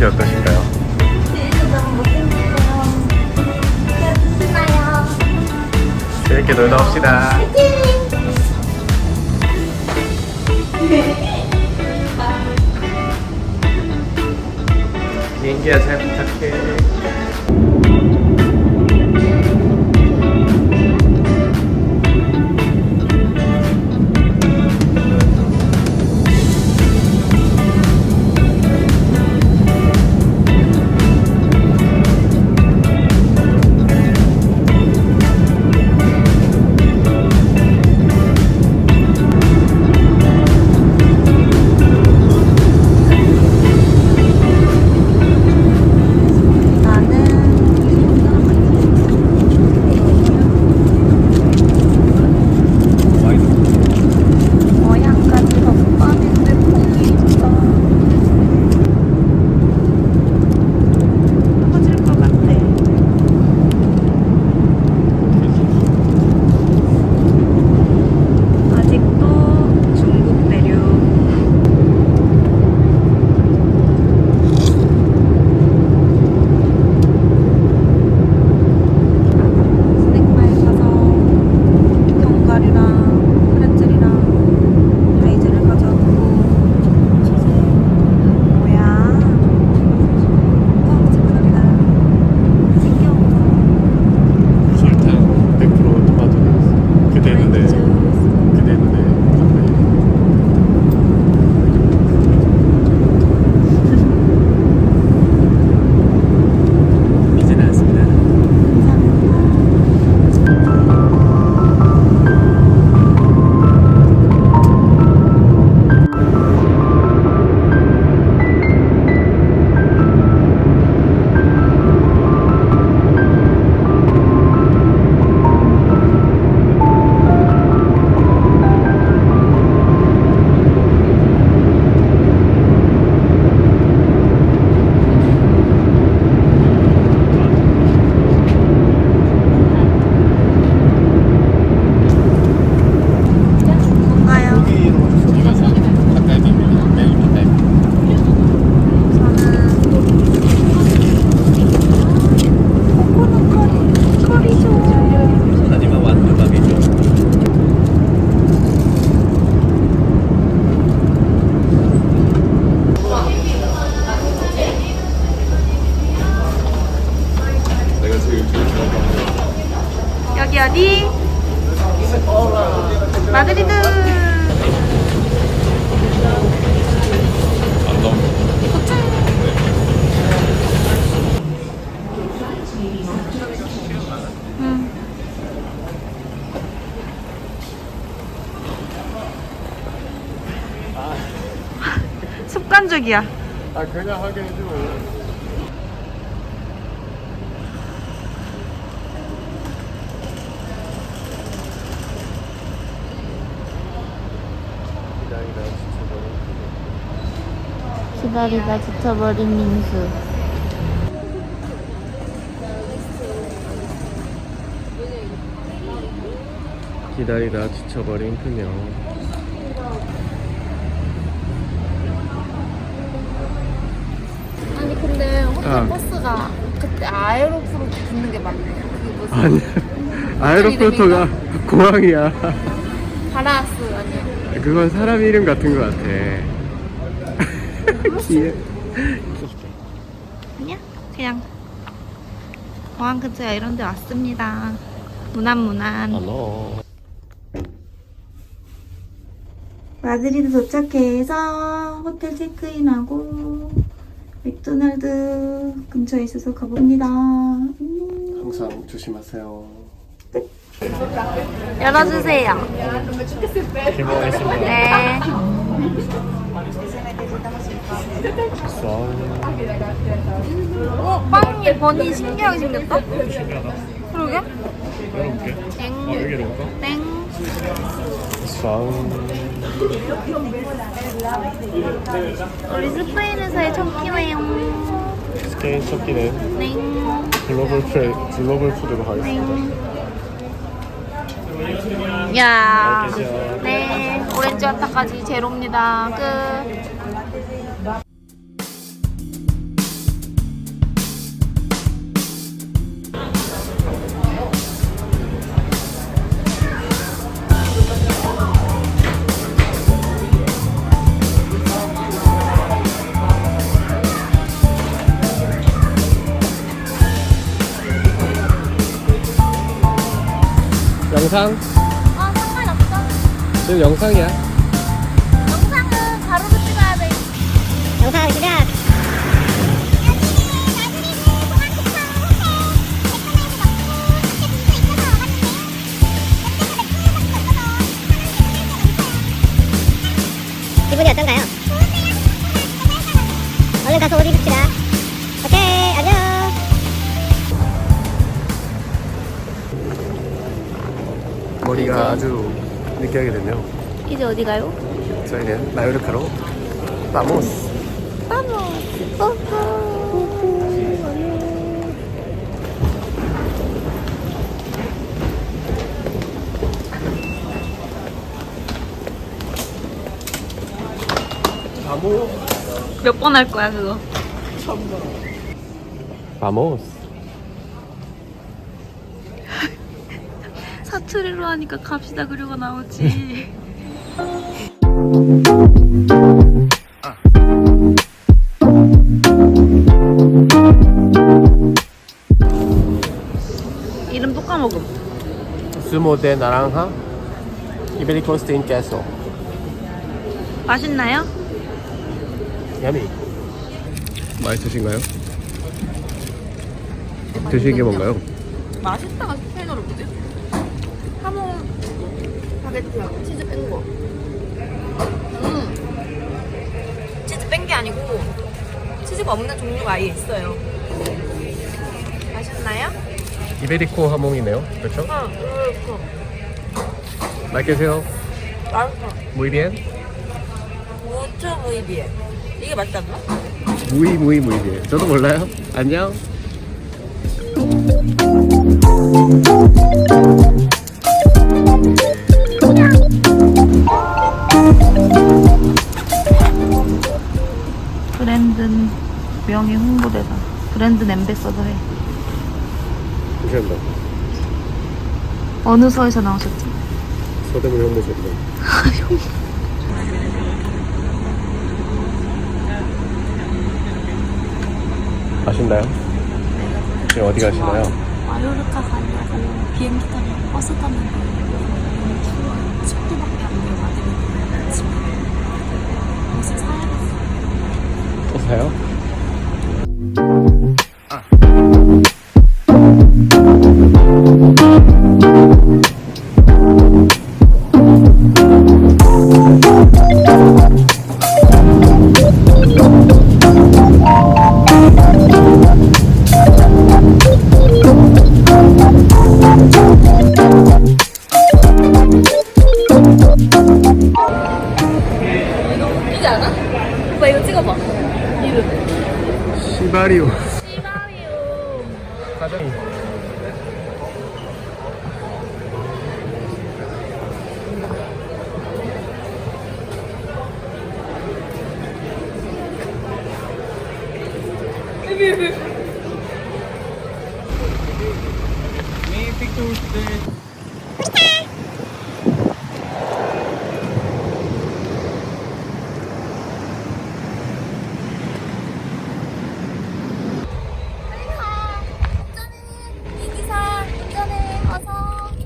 기분이 어떠신가요? 너무 못생겼어요. 신나요. 재밌게 놀다 옵시다. 습관적이야 아 그냥 하게 해줘. 기다리다 지쳐버린 기다리다 지쳐버린 민수. 기다리다 지쳐버린 그녀. 아니 근데 호텔 아. 버스가 그때 아에로프로 붙는 게 맞네. 그게 무슨 아니 아에로프로토가 공항이야. 바라스 아니야? 그건 사람 이름 같은 것 같아. 귀여. 아니야 그냥 공항 근처야 이런 데 왔습니다 무난무난 알로. 마드리드 도착해서 호텔 체크인하고 맥도날드 근처에 있어서 가봅니다 음. 항상 조심하세요. 열어주세요. 네 어, 빵이 버니 신기하게 생겼다? 그러게? 열어볼게. 땡. 어, 여기 열어볼까? 땡. 쌍. 우리 스페인에서의 첫 끼네요. 스페인 첫끼는 땡. 글로벌, 프레, 글로벌 푸드로 하겠습니다. 땡. 야. 네. 오렌지 와타까지 제로입니다. 끝. 영상? 아, 상관없어. 지금 영상이야. 영상은 가로로 찍어야 돼. 영상 시작. 기분이 어떤가요? 얼른 가서 옷 입읍시다. 오케이, 안녕. 머리가 아주 느끼하게 됐네요. 이제 어디 가요? 저희는 마요르카로 바모스. 바모. 몇번 할 거야, 그거? 바모스. 사투리로 하니까 갑시다 그려가 나오지. 이름 또 까먹음. 스모 데 나랑하 이베리코 스테인 깨소. 맛있나요? 야미. 맛있으신가요? 드실 게 뭔가요? 맛있다가 스페인어로 뭐지? 하모 바게트랑 치즈 뺀 거. 음. 치즈 뺀 게 아니고 치즈가 없는 종류가 아예 있어요. 맛있나요? 이베리코 하몽이네요. 그렇죠? 응, 그렇고. 맛있게 드세요. 맛있어. Muy bien. 무초 무이비에. 이게 맛있지 않나? 무이 무이 무이 bien. 저도 몰라요. 안녕. 브랜드 엠베서더 해. 감사합니다. 어느 서에서 나오셨지? 서대문 홍보소입니다. 아신나요? 지금 어디 가시나요? 마요르카 가려고 비행기 타고 버스 타는 거. 추워. 10도밖에 안 돼요. 집에. 옷을 사야겠어. 또 사요?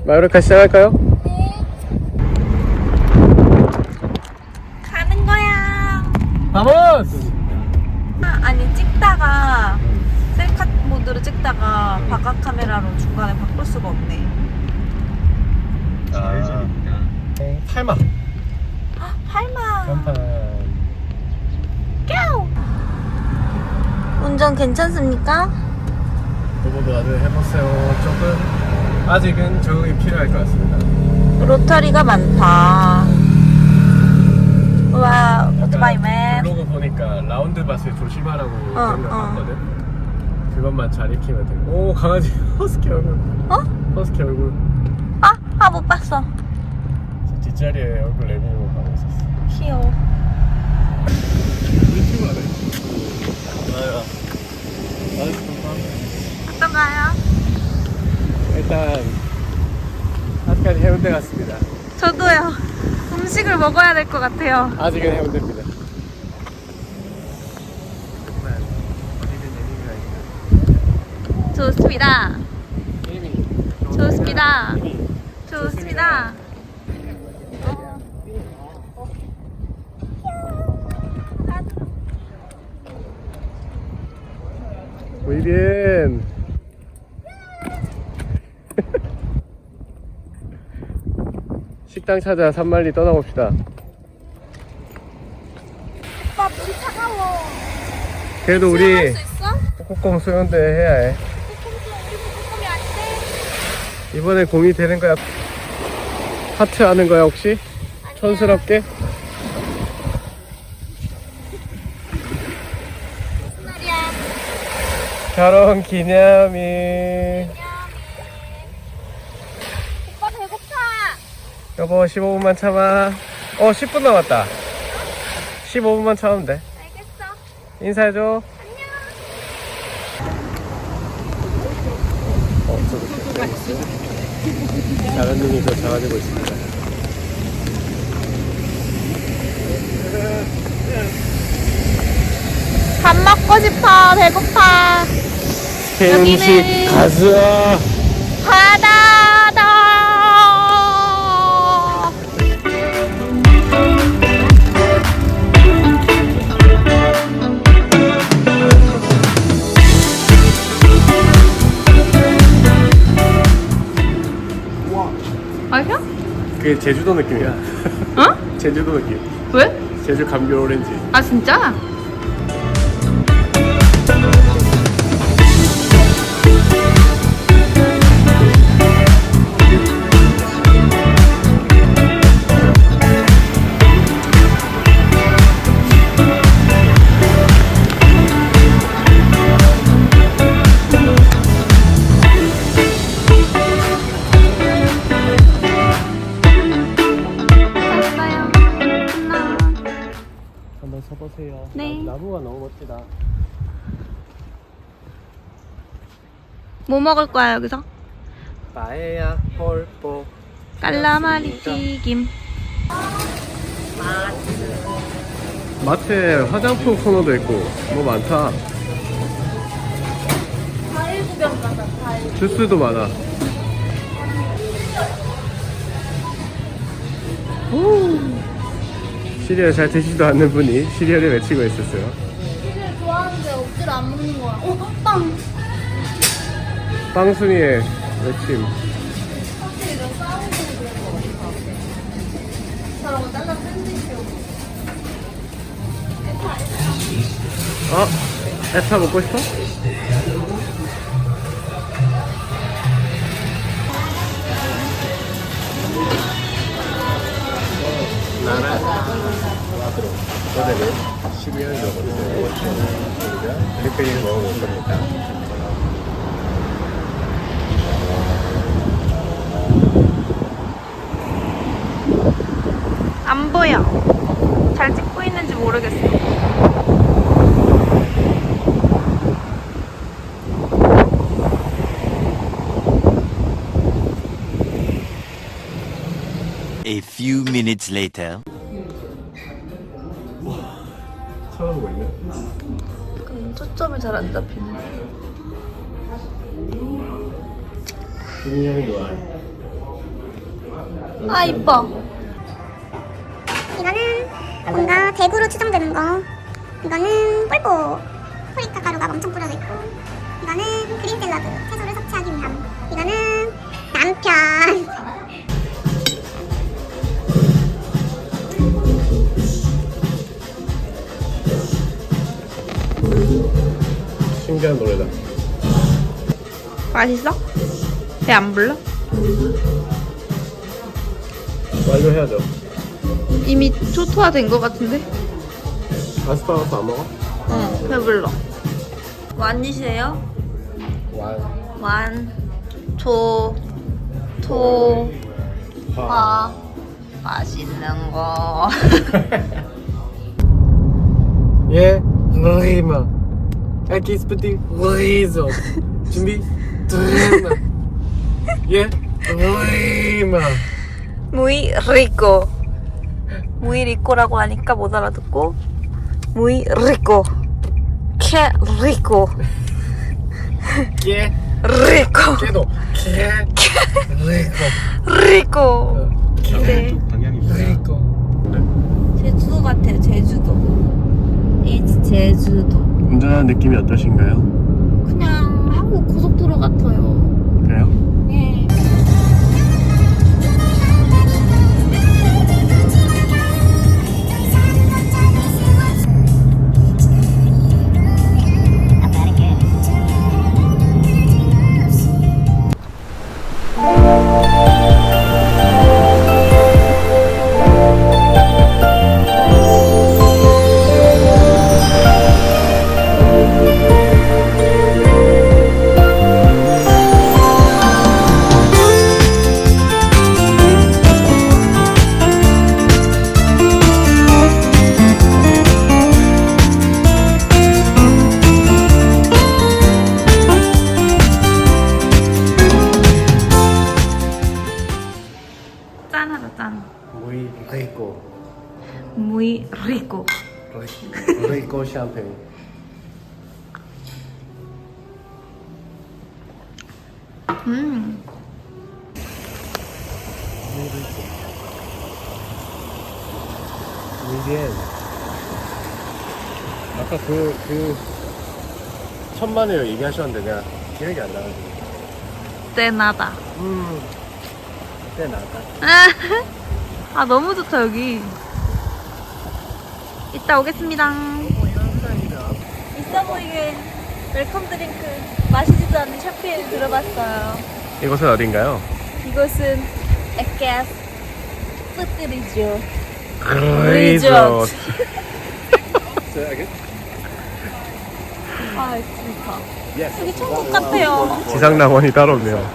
마요르카 시작할까요? 가는 거야. 바모스! 아, 아니 찍다가 셀카 모드로 찍다가 바깥 카메라로 중간에 바꿀 수가 없네. 아, 탈마. 꺄우. 운전 괜찮습니까? 저보도 아주 해봤어요. 조금 아직은 적응이 필요할 것 같습니다. 로터리가 많다. 와 오토바이맨. 블로그 보니까 라운드 바스에 조심하라고 거 어. 봤거든. 그것만 잘 익히면 돼. 오 강아지 허스키 얼굴. 어? 허스키 얼굴. 아, 아, 아, 못 봤어. 저 뒷자리에 얼굴 내밀고 가고 있었어. 귀여워. 유튜브 하네. 맞아. 맞아. 어떤가요? 일단 아직까지 해운대 같습니다. 저도요. 음식을 먹어야 될 것 같아요. 아직은 해운대입니다. 좋습니다. 좋습니다. 좋습니다. Muy bien. 식당 찾아 산만리 떠나봅시다. 오빠 물 차가워. 그래도 우리 할수 있어? 꽁꽁 소연대 해야 해. 조금이 안 돼. 이번에 공이 되는 거야. 하트 하는 거야 혹시? 촌스럽게? 무슨 말이야? 결혼 기념일. 오빠 배고파. 여보 15분만 참아. 어 10분 남았다. 15분만 참으면 돼. 알겠어. 인사해줘. 안녕. 어, 저도 작은 눈이 더 작아지고 있습니다. 밥 먹고 싶어. 배고파. 음식 가자. 바다다. 그게 제주도 느낌이야. 어? 제주도 느낌. 왜? 제주 감귤 오렌지. 아 진짜? 뭐 먹을 거야 여기서? 빠에야 홀뽀. 깔라마리 튀김. 마트에 화장품 코너도 있고 뭐 많다. 과일 구경 가자. 과일. 주스도 많아. 오. 시리얼 잘 드시지도 않는 분이 시리얼을 외치고 있었어요. 시리얼 좋아하는데 억지로 안 먹는 거야. 어, 빵! 빵순이의 외침. 확실히 너 싸우고 그런 거 같아. 저런 거 잘라 샌드위치 어? 에타 먹고 싶어? 나는 오늘은 12월 먹었는데 우리가 드리페이를 먹어볼 겁니다. 안 보여. 잘 찍고 있는지 모르겠어. A few minutes later. 쳐다보고 있네. 초점이 잘 안 잡히네. 아 이뻐. 이거는 뭔가 대구로 추정되는 거. 이거는 꿀보. 포리카 가루가 엄청 뿌려져 있고. 이거는 그린 샐러드. 신기한 노래다. 맛있어? 배 안 불러? 완료해야죠. 이미 초토화 된 것 같은데? 아스파라거스 안 먹어? 응. 배불러. 완이세요? 완. 완, 초, 토, 아, 맛있는 거. 예, 리마. Aqui 스프팅 리ዞ. 준비. 드레마. 예, 리마. muy rico. muy rico라고 하니까 못 알아듣고 muy rico. qué rico. 예, rico. 깨도. 개. 리코. rico. 네. 리코. 제주도 같아요. 제주도. It's 제주도. 운전하는 느낌이 어떠신가요? 그냥 한국 고속도로 같아요. 미디엔. 아까 그, 그, 천만에요 얘기하셨는데 내가 기억이 안 나가지고. 떼나다. 음. 그때 나가. 아 너무 좋다 여기. 이따 오겠습니다. 있어 보이게 웰컴 드링크 마시지도 않는 샤피를 들어봤어요. 이곳은 어딘가요? 이곳은 에케스 푸드리죠. 리조트. 아 진짜 여기 천국 같아요. 지상 낙원이 따로 없네요.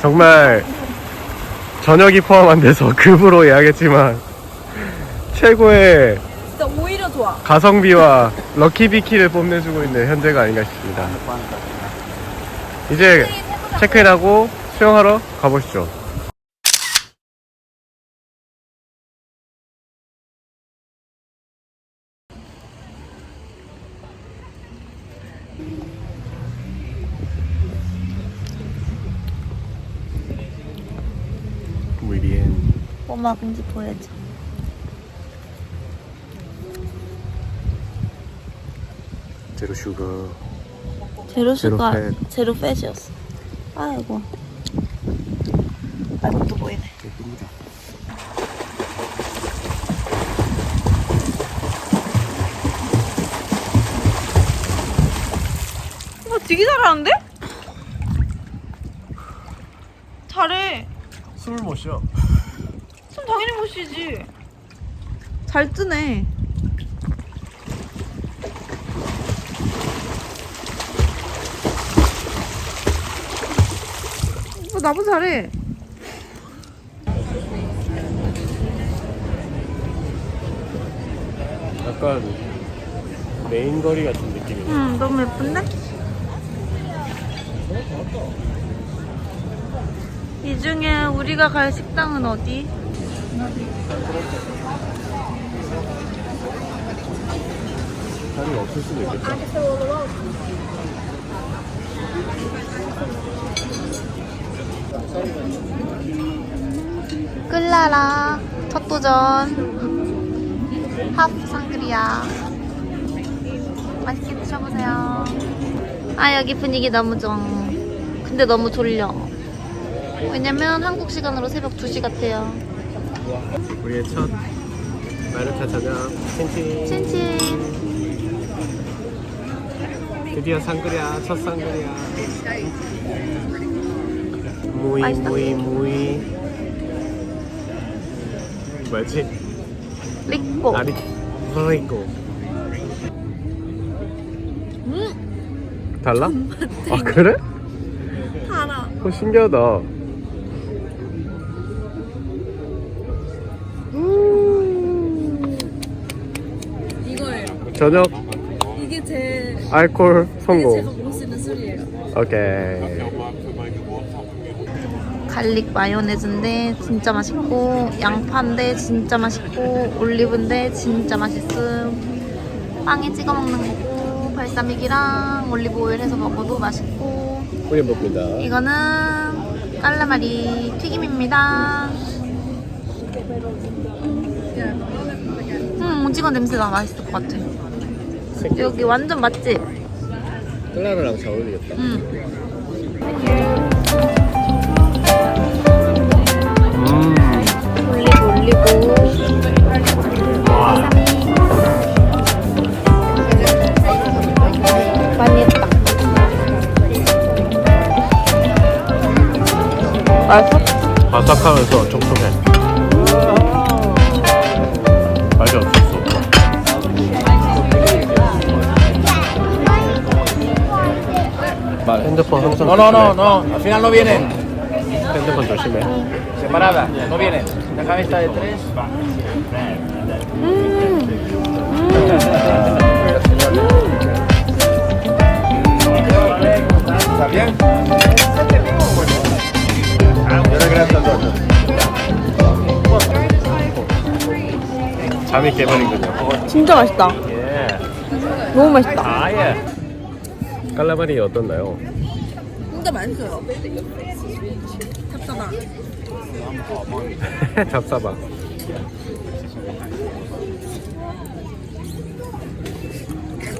정말 저녁이 포함 안 돼서 급으로 예약했지만 최고의 진짜 오히려 좋아. 가성비와 럭키비키를 뽐내주고 있는 현재가 아닌가 싶습니다. 이제 체크인하고 수영하러 가보시죠. 공지 보여줘. 제로 슈거 제로 슈가 제로 제로 팻이었어. 아이고. 아이고 또 보이네. 예쁩니다. 와 되게 잘하는데? 잘해. 숨을 못 쉬어. 숨 당연히 못 쉬지. 잘 뜨네. 오빠 나보다 잘해. 약간 메인 거리 같은 느낌이네. 응, 너무 예쁜데? 이 중에 우리가 갈 식당은 어디? 자리가 없을 수도 있겠다. 끌라라 첫 도전. 하프 상그리아. 맛있게 드셔보세요. 아 여기 분위기 너무 좋아. 근데 너무 졸려. 왜냐면 한국 시간으로 새벽 2시 같아요 우리의 첫 마르타 저녁 친친. 친친 드디어 상그리아 첫 상그리아. 무이 맛있다. 무이 무이. 뭐지? 리꼬 아리. 음 달라? 아 그래? 달아 어, 신기하다. 저녁 이게 제 알콜 성공. 제가 먹을 수 있는 술이에요. 오케이. 갈릭 마요네즈인데 진짜 맛있고 양파인데 진짜 맛있고 올리브인데 진짜 맛있음 빵에 찍어 먹는 거고 발사믹이랑 올리브 오일 해서 먹어도 맛있고 우리 먹습니다. 이거는 깔라마리 튀김입니다 음 오징어 냄새나 맛있을 것 같아 여기 완전 맛집 클라르랑 잘 어울리겠다. 많이 했다 맛있어? 바삭하면서 촉 핸드폰 항상 No, no, no, no, al final no vienen. 핸드폰 조심해. Separada, no vienen. Déjame esta de tres. ¿Está bien? 잠이 깨버리군요. 진짜 맛있다 예. 너무 맛있다 아 예. 깔라마리 어떻나요? 진짜 맛있어요. 탑사다. 잡사봐.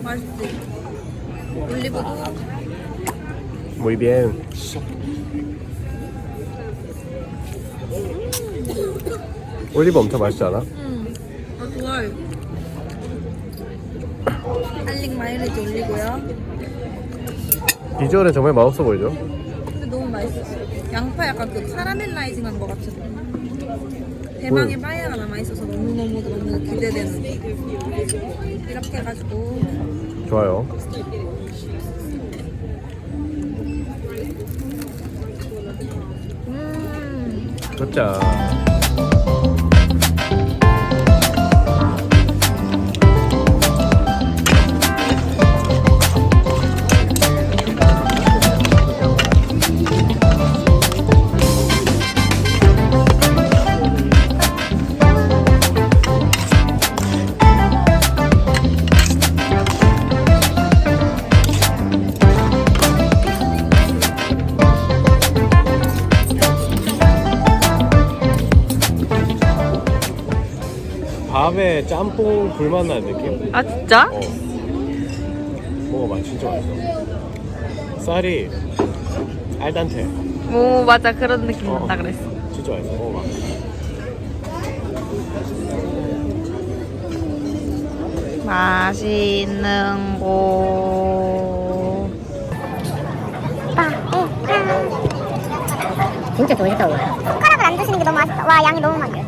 맛있지. 올리브도 Muy bien. 올리브 엄청 맛있지 않아? 음, 아, 좋아요. 할릭 마요네즈 올리고요. 비주얼은 정말 맛없어 보이죠? 근데 너무 맛있었어요. 양파 약간 그 카라멜라이징한 것 같은. 대망의 음. 빠에야가 남아 있어서 너무 너무 너무 기대되는. 이렇게 해가지고 좋아요. 음, 좋자. 밥에 짬뽕 불맛 나는 느낌? 아 진짜? 어. 먹어봐, 진짜 맛있어. 쌀이 알단테. 오 맞아 그런 느낌 어. 난다 그랬어 진짜 맛있어. 먹어봐. 맛있는 곳 진짜 좋으셨다 숟가락을 안 드시는 게 너무 아쉽다 와 양이 너무 많네